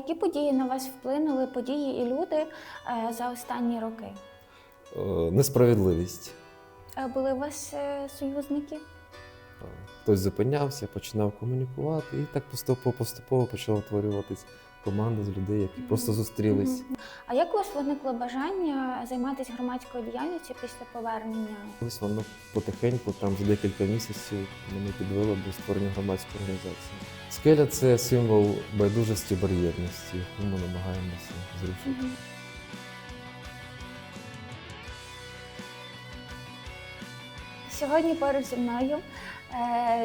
які події на вас вплинули, події і люди е, за останні роки? Е, Несправедливість. А Були у вас е, союзники? Е, Хтось зупинявся, починав комунікувати, і так поступово-поступово почало утворюватись команда з людей, які просто зустрілись. А як у вас виникло бажання займатися громадською діяльністю після повернення? Ось воно потихеньку, там за декілька місяців, мене підвело до створення громадської організації. Скеля це символ байдужості бар'єрності, яку ми намагаємося зрушити. Сьогодні поруч зі мною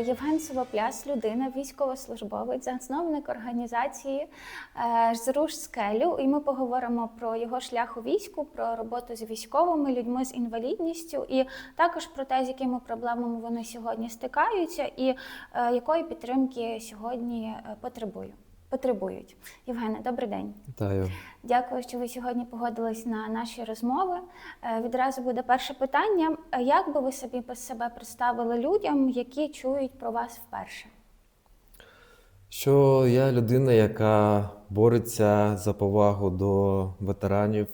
Євген Совопляс, людина, військовослужбовець, засновник організації е, «Зруш скелю. І ми поговоримо про його шлях у війську, про роботу з військовими людьми з інвалідністю, і також про те, з якими проблемами вони сьогодні стикаються, і е, якої підтримки сьогодні потребують. потребую- потребують. Євгене, добрий день. Вітаю. Дякую, що ви сьогодні погодились на наші розмови. Е, Відразу буде перше питання. Е, Як би ви собі себе представили людям, які чують про вас вперше? Що я людина, яка бореться за повагу до ветеранів,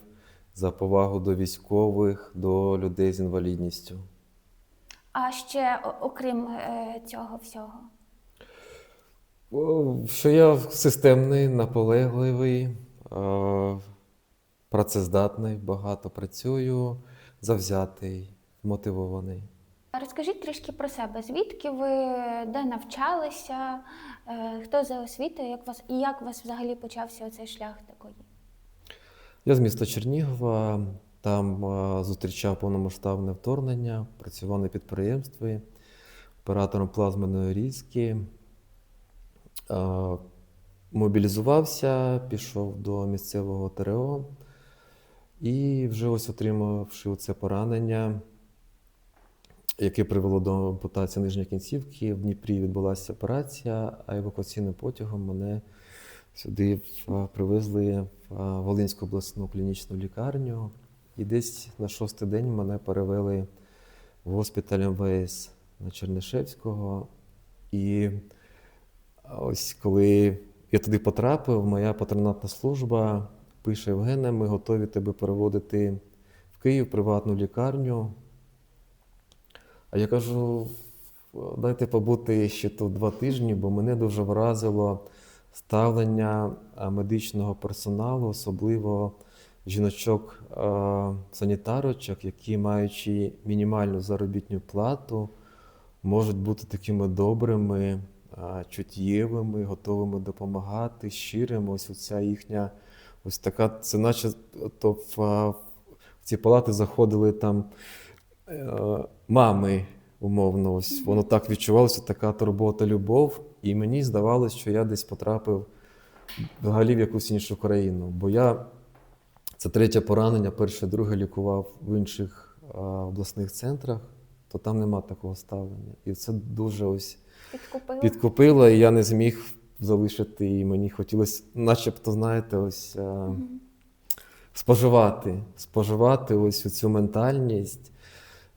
за повагу до військових, до людей з інвалідністю. А ще окрім е, цього всього, Що я системний, наполегливий, е, працездатний, багато працюю, завзятий, мотивований. розкажіть трішки про себе. Звідки ви де навчалися? Е, Хто за освітою? Як вас і як у вас взагалі почався оцей шлях такої? Я з міста Чернігова, там е, зустрічав повномасштабне вторгнення, працював на підприємстві оператором плазменної різки. Е, Мобілізувався, пішов до місцевого ТРО і вже ось отримавши це поранення, яке привело до ампутації нижньої кінцівки. В Дніпрі відбулася операція, а евакуаційним потягом мене сюди привезли в Волинську обласну клінічну лікарню. І десь на шостий день мене перевели в госпіталь МВС на Чернишевського. І ось коли я туди потрапив, моя патронатна служба пише Євгене, ми готові тебе переводити в Київ, приватну лікарню. А я кажу, дайте побути ще тут два тижні, бо мене дуже вразило ставлення медичного персоналу, особливо жіночок санітарочок, які, маючи мінімальну заробітну плату, можуть бути такими добрими, чуттєвими, готовими допомагати, щирими. Ось ця їхня ось така, це наче то в, в ці палати заходили там е, мами, умовно, ось воно так відчувалося, така турбота, любов. І мені здавалося, що я десь потрапив взагалі в якусь іншу країну. Бо я це третє поранення, перше, друге лікував в інших обласних центрах, то там нема такого ставлення. І це дуже ось Підкупили? підкупило, і я не зміг залишити. І мені хотілося, начебто, знаєте, ось. а, споживати, споживати ось цю ментальність.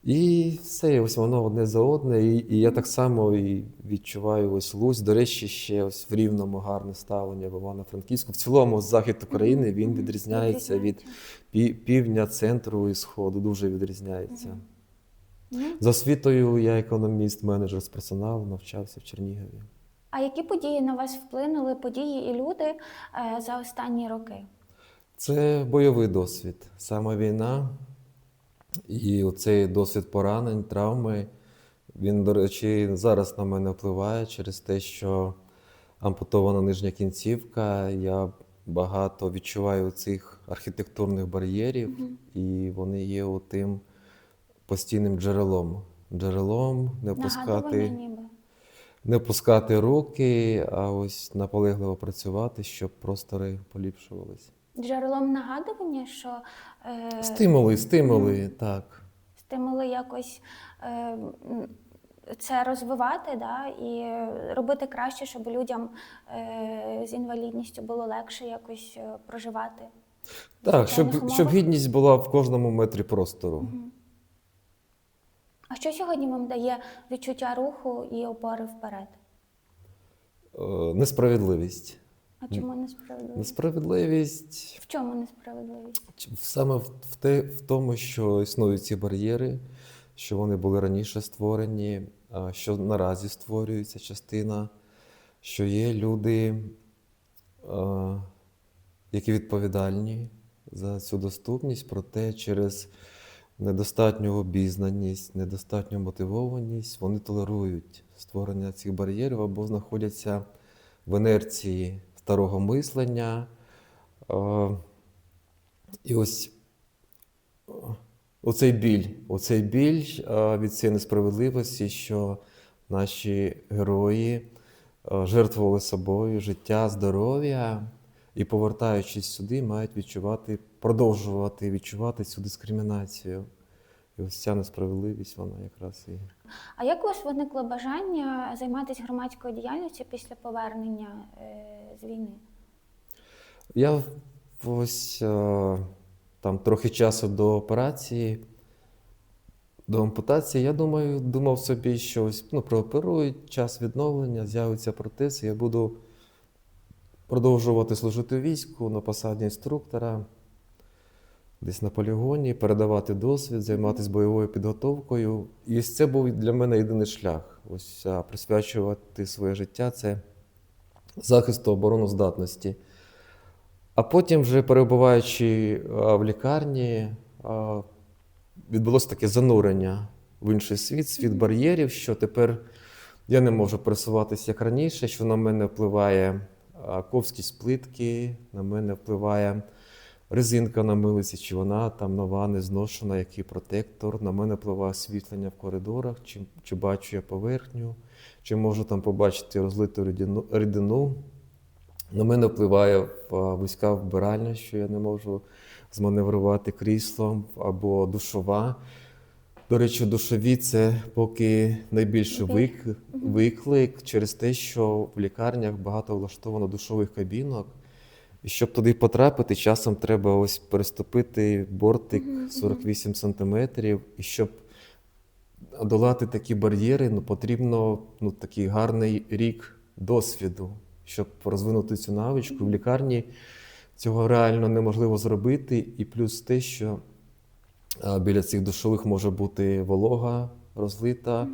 І все, і ось воно одне за одне. І, і я так само і відчуваю ось Луць. До речі, ще ось в Рівному гарне ставлення в Івано-Франківську. В цілому захід України він відрізняється від півдня, центру і сходу. Дуже відрізняється. За освітою я економіст, менеджер з персоналу, навчався в Чернігові. А які події на вас вплинули, події і люди е, за останні роки? Це бойовий досвід, саме війна. І оцей досвід поранень, травми, він, до речі, зараз на мене впливає через те, що ампутована нижня кінцівка. Я багато відчуваю цих архітектурних бар'єрів, Мгм. і вони є у тим постійним джерелом. Джерелом не пускати, не пускати руки, а ось наполегливо працювати, щоб простори поліпшувалися. Джерелом нагадування, що е, Стимули, стимули, так. стимули якось е, це розвивати да, і робити краще, щоб людям е, з інвалідністю було легше якось е, проживати. Так, щоб, щоб гідність була в кожному метрі простору. Мгм. А що сьогодні вам дає відчуття руху і опори вперед? Е, Несправедливість. А чому несправедливість? Несправедливість В чому несправедливість? Саме в, в, те, в тому, що існують ці бар'єри, що вони були раніше створені, що наразі створюється частина, що є люди, які відповідальні за цю доступність, проте через недостатню обізнаність, недостатню мотивованість вони толерують створення цих бар'єрів або знаходяться в інерції старого мислення. І ось оцей біль, оцей біль від цієї несправедливості, що наші герої жертвували собою життя, здоров'я, і, повертаючись сюди, мають відчувати, продовжувати відчувати цю дискримінацію. І ось ця несправедливість, вона якраз і. А як у вас виникло бажання займатися громадською діяльністю після повернення е, з війни? Я ось е, там трохи часу до операції, до ампутації, я думаю, думав собі, що ось ну, прооперують, час відновлення, з'явиться протез, і я буду продовжувати служити війську на посаді інструктора, десь на полігоні, передавати досвід, займатися бойовою підготовкою. І ось це був для мене єдиний шлях. Ось присвячувати своє життя це захисту обороноздатності. А потім, вже перебуваючи в лікарні, відбулося таке занурення в інший світ, світ бар'єрів, що тепер я не можу пересуватися як раніше, що на мене впливає а, ковськість плитки, на мене впливає резинка на милиці, чи вона там нова, не зношена, який протектор, на мене впливає освітлення в коридорах, чи, чи бачу я поверхню, чи можу там побачити розлиту рідину. рідину. На мене впливає вузька вбиральня, що я не можу зманеврувати кріслом або душова. До речі, душові це поки найбільший вик, виклик через те, що в лікарнях багато влаштовано душових кабінок. І щоб туди потрапити, часом треба ось переступити бортик 48 сантиметрів. І щоб долати такі бар'єри, ну, потрібно ну, такий гарний рік досвіду, щоб розвинути цю навичку. В лікарні цього реально неможливо зробити. І плюс те, що біля цих душових може бути волога розлита,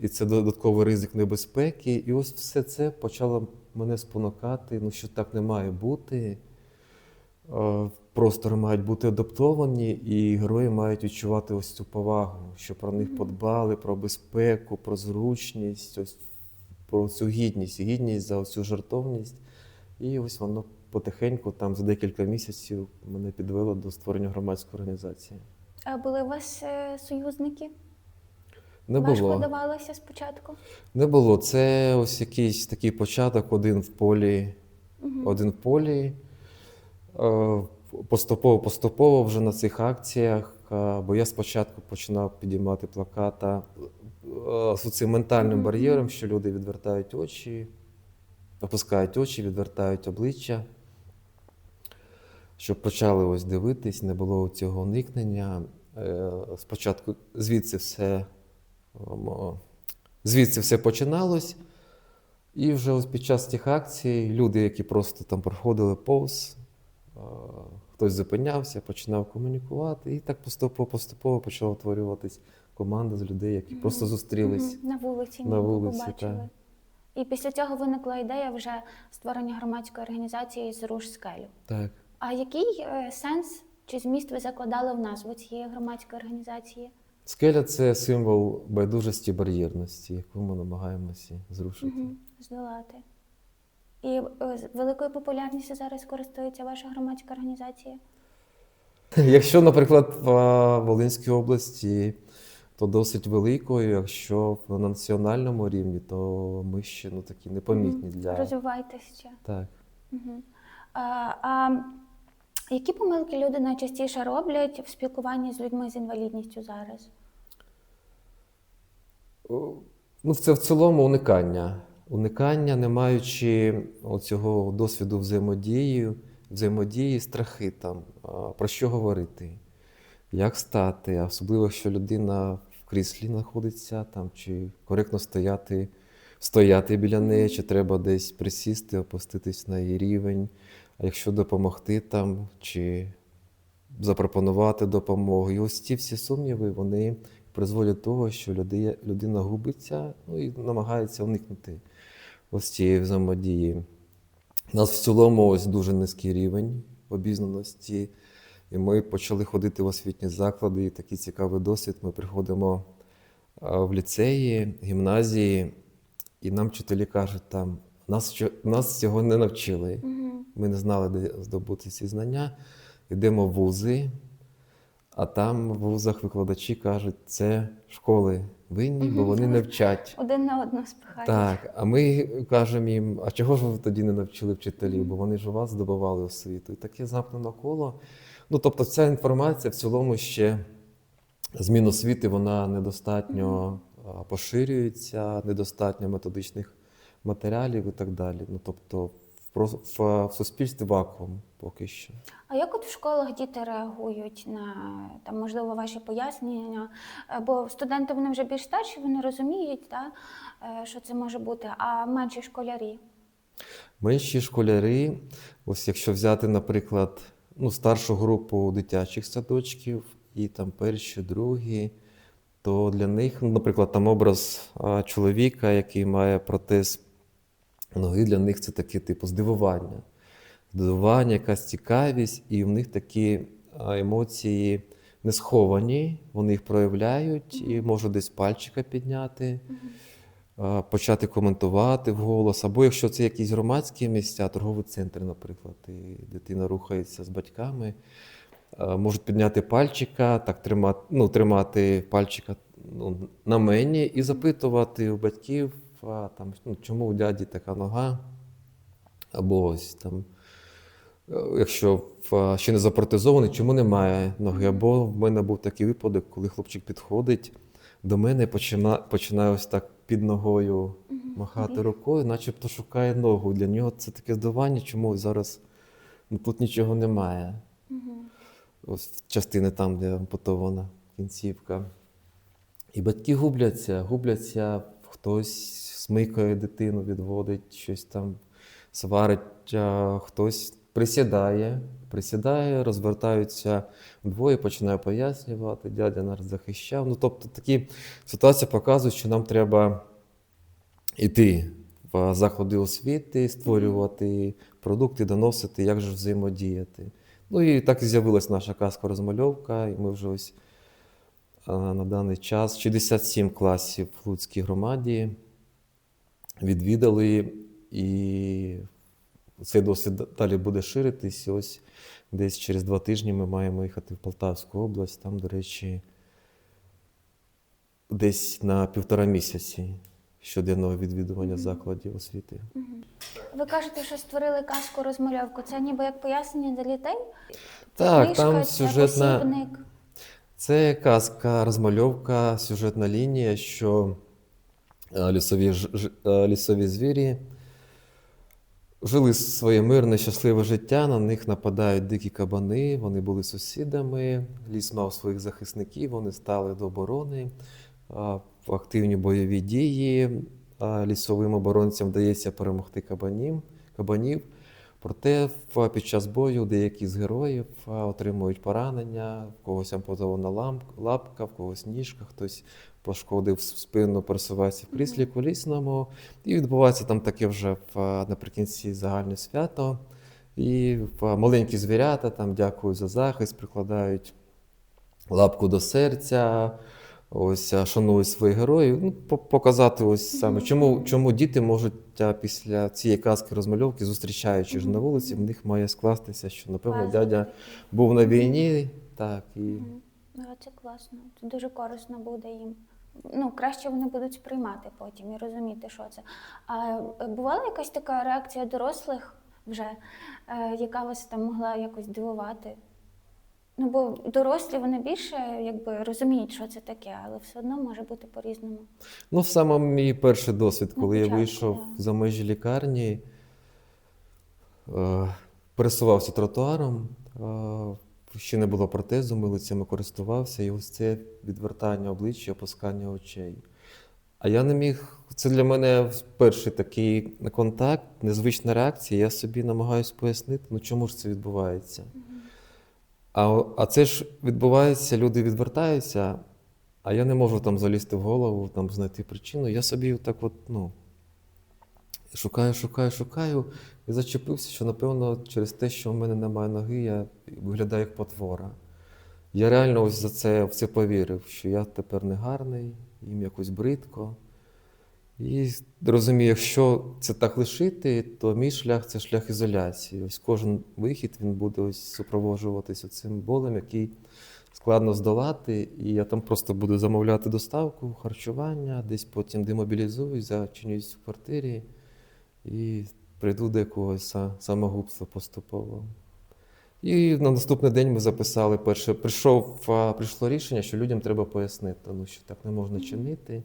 і це додатковий ризик небезпеки. І ось все це почало мене спонукати, ну що так не має бути. Простори мають бути адаптовані, і герої мають відчувати ось цю повагу, що про них подбали, про безпеку, про зручність, ось про цю гідність, гідність за цю жертовність. І ось воно потихеньку, там за декілька місяців, мене підвело до створення громадської організації. А були у вас е, союзники? Не Важко було. давалося спочатку? Не було. Це ось якийсь такий початок, один в полі, один в полі. Е, Поступово, поступово вже на цих акціях, е, бо я спочатку починав підіймати плаката е, з цим ментальним бар'єром, що люди відвертають очі, опускають очі, відвертають обличчя. Щоб почали ось дивитись, не було цього уникнення. Е, Спочатку звідси все, звідси все починалось. І вже ось під час цих акцій люди, які просто там проходили повз, е, хтось зупинявся, починав комунікувати, і так поступово-поступово почала утворюватись команда з людей, які просто зустрілись. Мгм. На вулиці, На вулиці, так. І після цього виникла ідея вже створення громадської організації «Зруш скелю. Так. А який е, сенс чи зміст ви закладали в назву цієї громадської організації? Скеля це символ байдужості бар'єрності, яку ми намагаємося зрушити. Мгм. Здолати. І е, великою популярністю зараз користується ваша громадська організація? Якщо, наприклад, в Волинській області, то досить великою. Якщо на національному рівні, то ми ще ну, такі непомітні для. Розвивайтеся ще. Так. Мгм. А, а які помилки люди найчастіше роблять в спілкуванні з людьми з інвалідністю зараз? Ну, це в цілому уникання. Уникання, не маючи цього досвіду взаємодії, взаємодії, страхи там, про що говорити, як стати, особливо, якщо людина в кріслі знаходиться там, чи коректно стояти стояти біля неї, чи треба десь присісти, опуститись на її рівень. А якщо допомогти там, чи запропонувати допомогу. І ось ці всі сумніви вони призводять до того, що люди- людина губиться ну, і намагається уникнути ось цієї взаємодії. У нас в цілому ось дуже низький рівень обізнаності. І ми почали ходити в освітні заклади, і такий цікавий досвід. Ми приходимо в ліцеї, гімназії, і нам вчителі кажуть, там, нас, нас цього не навчили. Ми не знали, де здобути ці знання. Йдемо в вузи, а там в вузах викладачі кажуть, це школи винні, бо вони не вчать. Один на одного спихають. Так, а ми кажемо їм, а чого ж ви тоді не навчили вчителів? Бо вони ж у вас здобували освіту. І таке замкнене коло. Ну, тобто, ця інформація в цілому ще з Міносвіти вона недостатньо поширюється, недостатньо методичних матеріалів і так далі. Ну, тобто, в, суспільстві вакуум поки що. А як от в школах діти реагують на там, можливо, ваші пояснення? Е, Бо студенти вони вже більш старші, вони розуміють, та, е, що це може бути, а менші школярі. Менші школяри, ось якщо взяти, наприклад, ну, старшу групу дитячих садочків і там перші, другі, то для них, ну, наприклад, там образ чоловіка, який має протез ноги, для них це таке типу здивування. Здивування, якась цікавість, і в них такі емоції не сховані, вони їх проявляють і можуть десь пальчика підняти почати коментувати вголос, або якщо це якісь громадські місця, торговий центр, наприклад, і дитина рухається з батьками, можуть підняти пальчика, так тримати, ну, тримати пальчика ну, на мені і запитувати у батьків, а, там, ну, чому у дяді така нога, або ось там. е, Якщо ще не запротезований, чому немає ноги? Або в мене був такий випадок, коли хлопчик підходить до мене і почина, починає ось так під ногою махати рукою, начебто шукає ногу. Для нього це таке здивування, чому зараз ну, тут нічого немає. Ось частини там, де ампутована кінцівка. І батьки губляться, губляться, хтось смикає дитину, відводить, щось там сварить, хтось присідає, присідає, розвертаються вдвоє, починає пояснювати, дядя нас захищав. Ну, тобто такі ситуації показують, що нам треба йти в заходи освіти, створювати продукти, доносити, як же взаємодіяти. Ну і так і з'явилась наша казка розмальовка, і ми вже ось на даний час 67 класів в Луцькій громаді відвідали, і цей досвід далі буде ширитись. Ось десь через два тижні ми маємо їхати в Полтавську область. Там, до речі, десь на півтора місяці щоденного відвідування закладів освіти. Ви кажете, що створили казку розмальовку. Це ніби як пояснення для дітей? Так, Книжка, там це сюжетна. посібник? Це казка, розмальовка, сюжетна лінія, що е, лісові, ж- е, лісові звірі жили своє мирне, щасливе життя, на них нападають дикі кабани, вони були сусідами, ліс мав своїх захисників, вони стали до оборони, активні бойові дії. Лісовим оборонцям вдається перемогти кабанів. кабанів. Проте під час бою деякі з героїв отримують поранення, в когось ампутована лапка, в когось ніжка, хтось пошкодив спину, пересувається в кріслі колісному. І відбувається там таке вже наприкінці загальне свято. І маленькі звірята там дякують за захист, прикладають лапку до серця. Ось шанують своїх героїв. Ну, показати ось саме, чому, чому діти можуть а, після цієї казки розмальовки, зустрічаючи ж на вулиці, в них має скластися, що напевно дядя був на війні, так і Ну, це класно. Це дуже корисно буде їм. Ну, краще вони будуть сприймати потім і розуміти, що це. А е, бувала якась така реакція дорослих вже, е, яка вас там могла якось дивувати? Ну, бо дорослі вони більше якби розуміють, що це таке, але все одно може бути по-різному. Ну, саме мій перший досвід, коли я вийшов да. за межі лікарні, е, пересувався тротуаром, е, ще не було протезу, милицями користувався, і ось це відвертання обличчя, опускання очей. А я не міг. Це для мене перший такий контакт, незвична реакція. Я собі намагаюся пояснити, ну чому ж це відбувається. А, а це ж відбувається, люди відвертаються, а я не можу там залізти в голову, там знайти причину. Я собі так от, ну, шукаю, шукаю, шукаю і зачепився, що, напевно, через те, що в мене немає ноги, я виглядаю як потвора. Я реально ось за це, в це повірив, що я тепер не гарний, їм якось бридко. І розумію, якщо це так лишити, то мій шлях це шлях ізоляції. Ось кожен вихід він буде ось супроводжуватися цим болем, який складно здолати. І я там просто буду замовляти доставку, харчування, десь потім демобілізуюсь, зачинюсь в квартирі і прийду до якогось самогубства поступово. І на наступний день ми записали перше. Прийшов, прийшло рішення, що людям треба пояснити, ну, що так не можна чинити.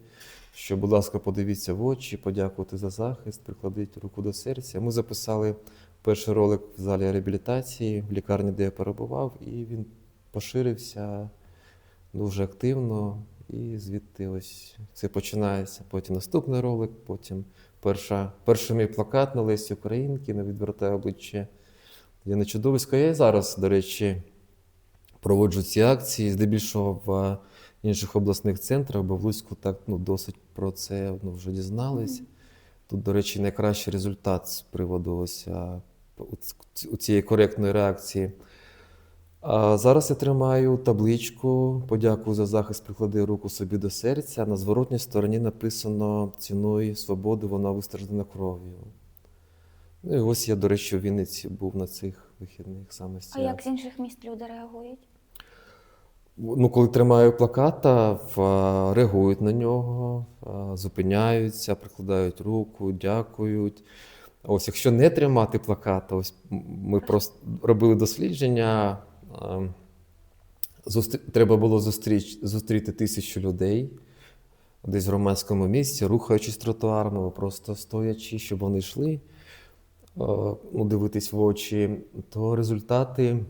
Що, будь ласка, подивіться в очі, подякувати за захист, прикладіть руку до серця. Ми записали перший ролик в залі реабілітації, в лікарні, де я перебував, і він поширився дуже активно. І звідти ось це починається. Потім наступний ролик, потім перша, перший мій плакат на Лесі Українки, на відверте обличчя. Я не чудовисько. Я і зараз, до речі, проводжу ці акції, здебільшого в інших обласних центрах, бо в Луцьку так ну, досить про це ну, вже дізнались. Тут, до речі, найкращий результат з приводу ось, а, у цієї коректної реакції. А зараз я тримаю табличку, подякую за захист, приклади руку собі до серця. На зворотній стороні написано ціною свободи, вона вистраждана кров'ю. Ну і ось я, до речі, в Вінниці був на цих вихідних саме з А як з інших міст люди реагують? Ну, коли тримаю плаката, реагують на нього, зупиняються, прикладають руку, дякують. Ось, якщо не тримати плаката, ось ми просто робили дослідження. Треба було зустріч, зустріти тисячу людей десь в громадському місці, рухаючись тротуаром, або просто стоячи, щоб вони йшли, ну, дивитись в очі, то результати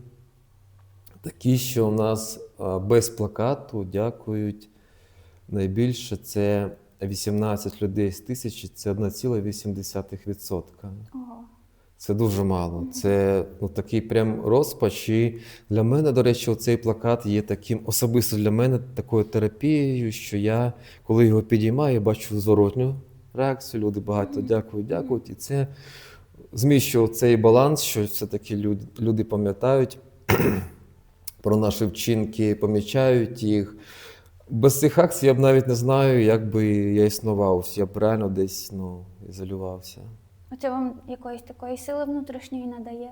такі, що у нас без плакату дякують найбільше це 18 людей з тисячі, це 1,8%. Ого. Це дуже мало. Це ну, такий прям розпач. І для мене, до речі, цей плакат є таким особисто для мене такою терапією, що я, коли його підіймаю, бачу зворотню реакцію. Люди багато дякують, дякують. І це зміщує цей баланс, що все-таки люди, люди пам'ятають про наші вчинки, помічають їх. Без цих акцій я б навіть не знаю, як би я існував. Я б реально десь ну, ізолювався. Оце вам якоїсь такої сили внутрішньої надає?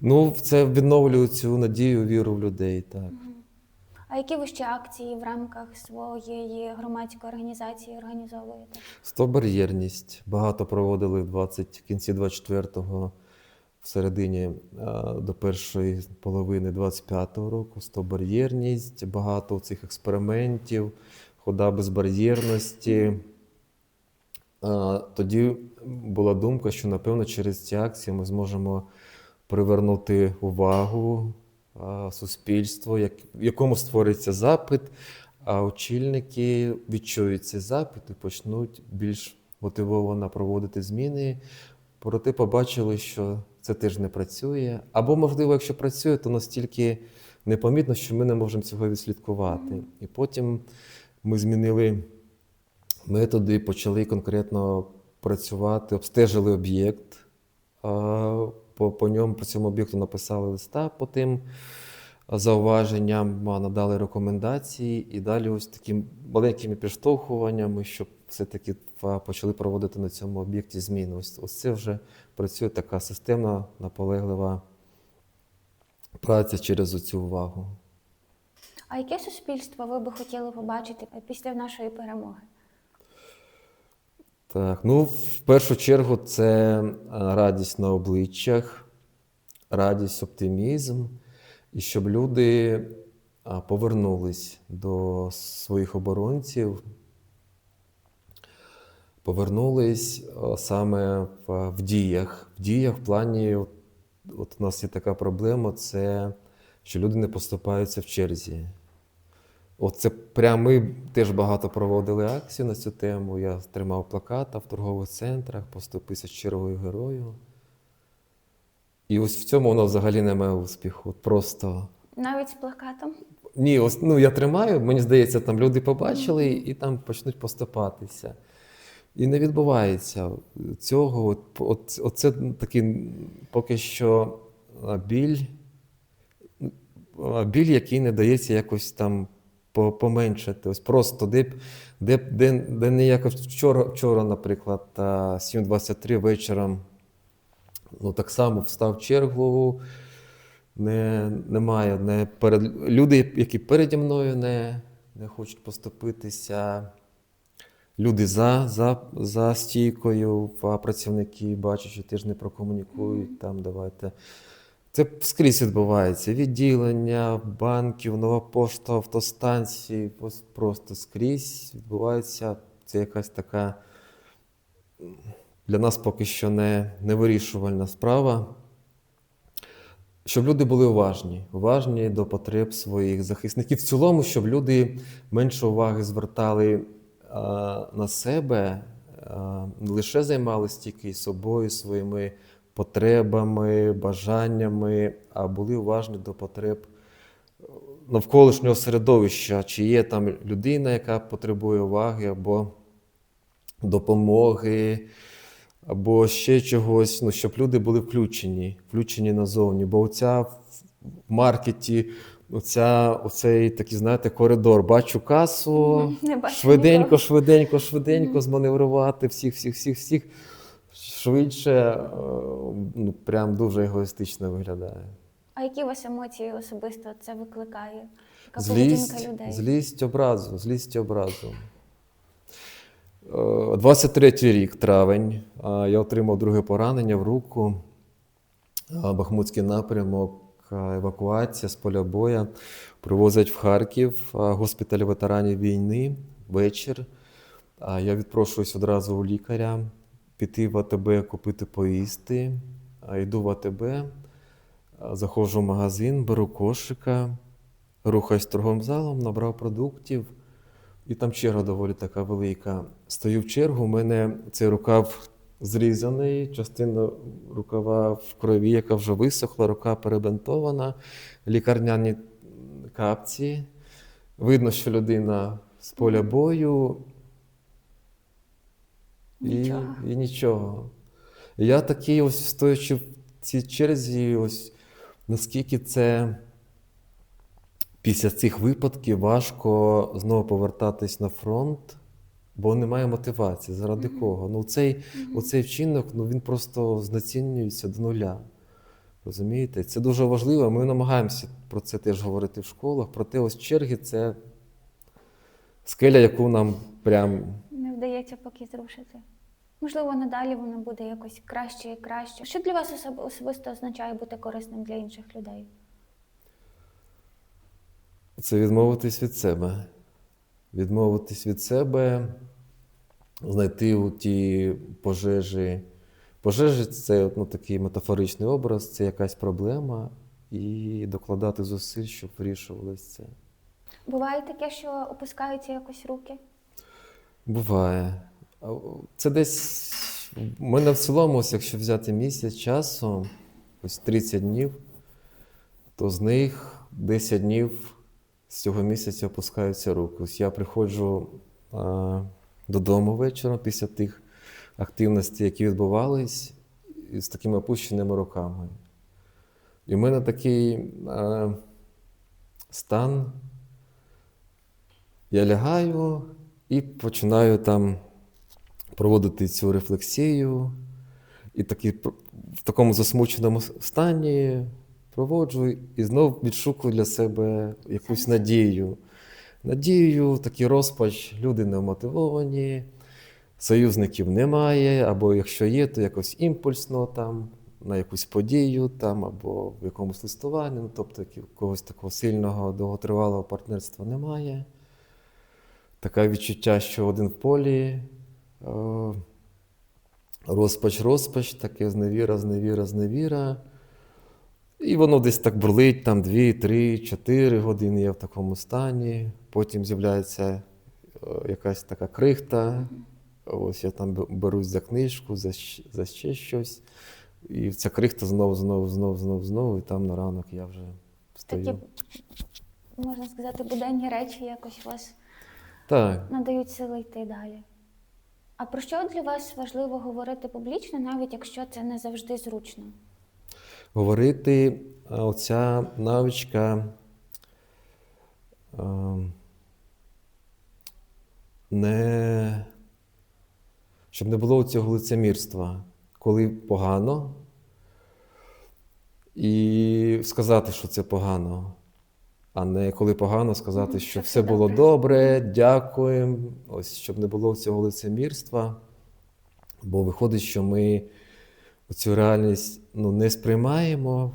Ну, це відновлює цю надію, віру в людей. Так. А які ви ще акції в рамках своєї громадської організації організовуєте? Стобар'єрність. Багато проводили в 20, в кінці 24-го, в середині до першої половини 25-го року. Стобар'єрність, багато цих експериментів, хода безбар'єрності. Тоді була думка, що напевно через ці акції ми зможемо привернути увагу а, суспільства, в якому створиться запит, а очільники відчують цей запит і почнуть більш мотивовано проводити зміни. Проте побачили, що це теж не працює. Або, можливо, якщо працює, то настільки непомітно, що ми не можемо цього відслідкувати. І потім ми змінили методи, почали конкретно працювати, обстежили об'єкт. По, по ньому, по цьому об'єкту написали листа по тим зауваженням, надали рекомендації і далі ось такими маленькими підштовхуваннями, щоб все-таки почали проводити на цьому об'єкті зміни. Ось, ось це вже працює така системна, наполеглива праця через оцю увагу. А яке суспільство ви би хотіли побачити після нашої перемоги? Так, ну в першу чергу це радість на обличчях, радість, оптимізм, і щоб люди повернулись до своїх оборонців, повернулись саме в, діях. В діях в плані, от, от у нас є така проблема, це що люди не поступаються в черзі. Оце прямо ми теж багато проводили акцій на цю тему. Я тримав плаката в торгових центрах, поступився з чергою герою. І ось в цьому воно взагалі не має успіху. Просто Навіть з плакатом. ні, ось ну я тримаю, мені здається, там люди побачили і там почнуть поступатися. І не відбувається цього. От, от, оце такий поки що біль, біль, який не дається якось там поменшити. Ось просто де, де, де, де не якось вчора, вчора, наприклад, 7.23 вечором, ну так само встав чергу. Не, немає. Не перед, люди, які переді мною не, не хочуть поступитися. Люди за, за, за стійкою, а працівники бачать, що теж не прокомунікують. Там давайте. Це скрізь відбувається. Відділення, банків, нова пошта, автостанції. Просто скрізь відбувається. Це якась така для нас поки що не, невирішувальна справа. Щоб люди були уважні, уважні до потреб своїх захисників. В цілому, щоб люди менше уваги звертали а, на себе, а, не лише займалися тільки собою, своїми потребами, бажаннями, а були уважні до потреб е, навколишнього середовища, чи є там людина, яка потребує уваги або допомоги, або ще чогось, ну, щоб люди були включені, включені назовні. Бо оця в маркеті, оця, оцей такий, знаєте, коридор. Бачу касу, не бачу швиденько, нікого. швиденько, швиденько зманеврувати всіх, всіх, всіх, всіх. Швидше, е, ну, прям дуже егоїстично виглядає. А які у вас емоції особисто це викликає? Яка Злість, поведінка людей? злість образу, злість образу. Е, 23 рік, травень. Я отримав друге поранення в руку. Бахмутський напрямок, евакуація з поля боя. Привозять в Харків, госпіталь ветеранів війни, вечір. Я відпрошуюсь одразу у лікаря, піти в АТБ, купити поїсти. Йду в АТБ, заходжу в магазин, беру кошика, рухаюсь торговим залом, набрав продуктів, і там черга доволі така велика. Стою в чергу, у мене цей рукав зрізаний, частина рукава в крові, яка вже висохла, рука перебинтована, лікарняні капці. Видно, що людина з поля бою. І Нічого. і нічого. Я такий, ось стоячи в цій черзі, ось наскільки це після цих випадків важко знову повертатись на фронт, бо немає мотивації. Заради кого? Ну, цей, оцей вчинок ну, він просто знецінюється до нуля. Розумієте? Це дуже важливо. Ми намагаємося про це теж говорити в школах. Проте ось черги це скеля, яку нам прям Не вдається поки зрушити. Можливо, надалі воно буде якось краще і краще. Що для вас особисто означає бути корисним для інших людей? Це відмовитись від себе. Відмовитись від себе, знайти у ті пожежі. Пожежі це ну, такий метафоричний образ, це якась проблема, і докладати зусиль, щоб вирішувалось це. Буває таке, що опускаються якось руки? Буває. Це десь у мене в цілому, ось якщо взяти місяць часу, ось 30 днів, то з них 10 днів з цього місяця опускаються руки. Ось я приходжу а, додому вечором після тих активностей, які відбувались, з такими опущеними руками. І в мене такий а, стан. Я лягаю і починаю там проводити цю рефлексію. І такі, в такому засмученому стані проводжу і знов відшукую для себе якусь надію. Надію, такий розпач, люди не мотивовані, союзників немає, або якщо є, то якось імпульсно там, на якусь подію там, або в якомусь листуванні, ну, тобто якогось такого сильного довготривалого партнерства немає. Таке відчуття, що один в полі. е, Розпач, розпач, таке зневіра, зневіра, зневіра. І воно десь так бурлить, там 2, 3, 4 години я в такому стані. потім з'являється е, якась така крихта. Ось я там берусь за книжку, за, за ще щось. І ця крихта знову, знову, знову, знову, знову, і там на ранок я вже Такі, можна сказати, буденні речі якось вас Так. надають сили йти далі. А про що для вас важливо говорити публічно, навіть якщо це не завжди зручно? Говорити, оця навичка не, щоб не було цього лицемірства, коли погано, і сказати, що це погано, а не коли погано сказати, що що все було добре. добре, дякуємо. Ось щоб не було цього лицемірства. Бо виходить, що ми цю реальність ну, не сприймаємо,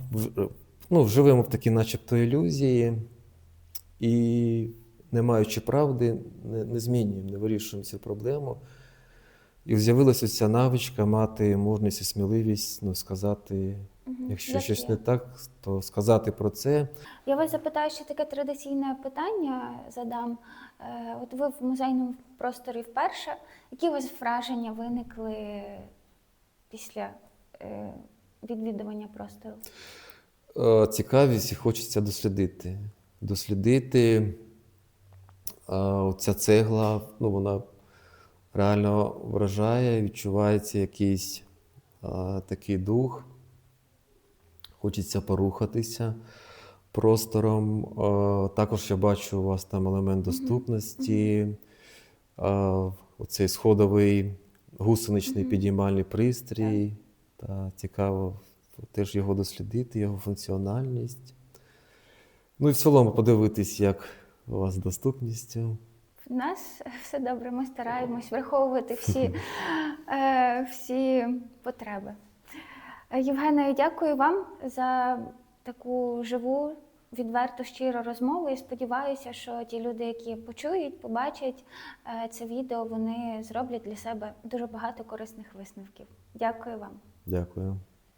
ну, живемо в такій начебто ілюзії, і, не маючи правди, не, не змінюємо, не вирішуємо цю проблему. І з'явилася ця навичка мати мужність і сміливість ну, сказати, Мгм. якщо Як щось є. не так, то сказати про це. Я вас запитаю ще таке традиційне питання задам. Е, От ви в музейному просторі вперше. Які у вас враження виникли після відвідування простору? Е, цікавість і хочеться дослідити. Дослідити е, ця цегла, ну, вона реально вражає, відчувається якийсь е, такий дух. Хочеться порухатися простором. Е, Також я бачу у вас там елемент доступності, е, оцей сходовий гусеничний підіймальний пристрій. Та цікаво теж його дослідити, його функціональність. Ну і в цілому подивитись, як у вас з доступністю. У нас все добре, ми стараємось враховувати всі, е, всі потреби. Е, Євгене, дякую вам за таку живу, відверту, щиру розмову. І сподіваюся, що ті люди, які почують, побачать е, це відео, вони зроблять для себе дуже багато корисних висновків. Дякую вам. Дякую.